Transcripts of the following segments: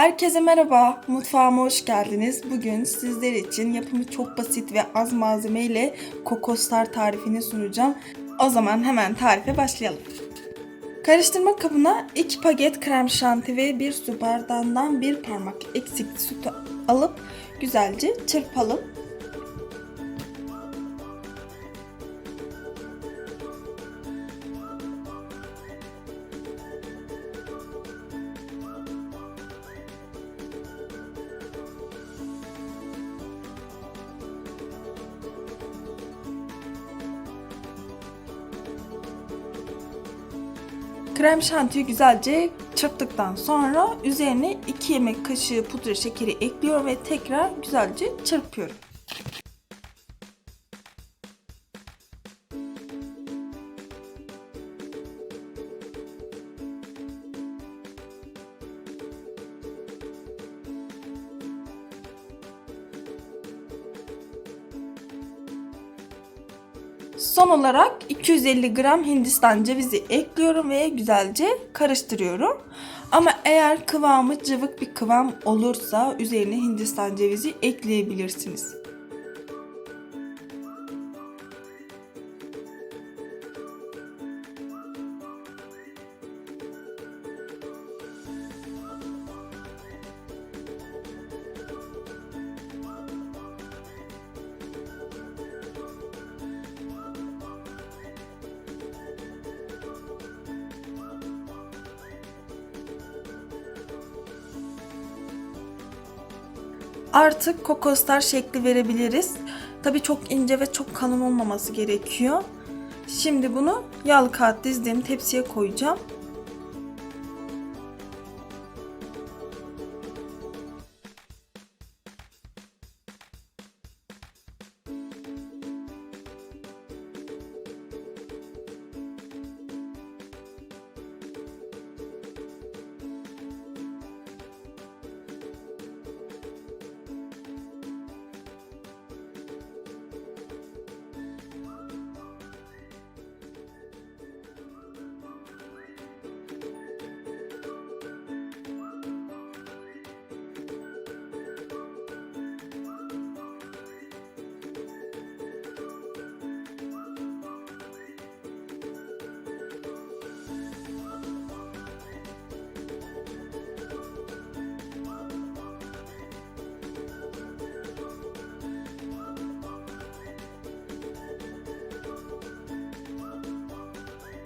Herkese merhaba, mutfağıma hoş geldiniz. Bugün sizler için yapımı çok basit ve az malzeme ile kokostar tarifini sunacağım. O zaman hemen tarife başlayalım. Karıştırma kabına 2 paket krem şanti ve 1 su bardağından 1 parmak eksik sütü alıp güzelce çırpalım. Krem şantiyi güzelce çırptıktan sonra üzerine 2 yemek kaşığı pudra şekeri ekliyorum ve tekrar güzelce çırpıyorum. Son olarak 250 gram Hindistan cevizi ekliyorum ve güzelce karıştırıyorum. Ama eğer kıvamı cıvık bir kıvam olursa üzerine Hindistan cevizi ekleyebilirsiniz. Artık kokoslar şekli verebiliriz. Tabii çok ince ve çok kalın olmaması gerekiyor. Şimdi bunu yağlı kağıt dizdiğim tepsiye koyacağım.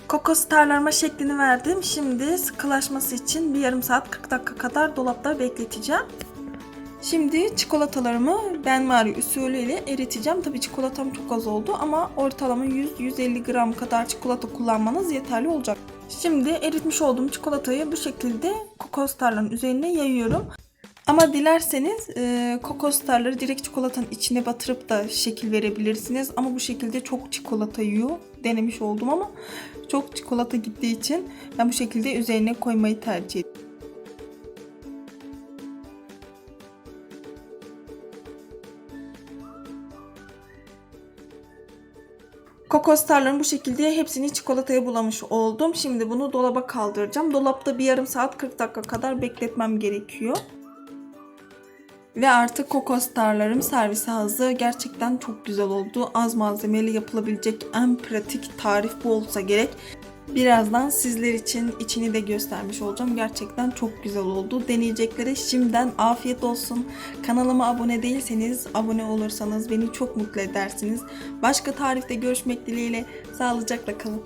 Kokos tarlarıma şeklini verdim. Şimdi sıkılaşması için bir yarım saat 40 dakika kadar dolapta bekleteceğim. Şimdi çikolatalarımı benmari usulüyle eriteceğim. Tabii çikolatam çok az oldu ama ortalama 100-150 gram kadar çikolata kullanmanız yeterli olacak. Şimdi eritmiş olduğum çikolatayı bu şekilde kokos tarlanın üzerine yayıyorum. Ama dilerseniz e, kokos tarları direkt çikolatanın içine batırıp da şekil verebilirsiniz. Ama bu şekilde çok çikolata yiyor. Denemiş oldum ama çok çikolata gittiği için ben bu şekilde üzerine koymayı tercih ediyorum. Kokos tarlarını bu şekilde hepsini çikolataya bulamış oldum. Şimdi bunu dolaba kaldıracağım. Dolapta bir yarım saat 40 dakika kadar bekletmem gerekiyor. Ve artık kokos tarlarım servise hazır. Gerçekten çok güzel oldu. Az malzemeyle yapılabilecek en pratik tarif bu olsa gerek. Birazdan sizler için içini de göstermiş olacağım. Gerçekten çok güzel oldu. Deneyeceklere şimdiden afiyet olsun. Kanalıma abone değilseniz abone olursanız beni çok mutlu edersiniz. Başka tarifte görüşmek dileğiyle sağlıcakla kalın.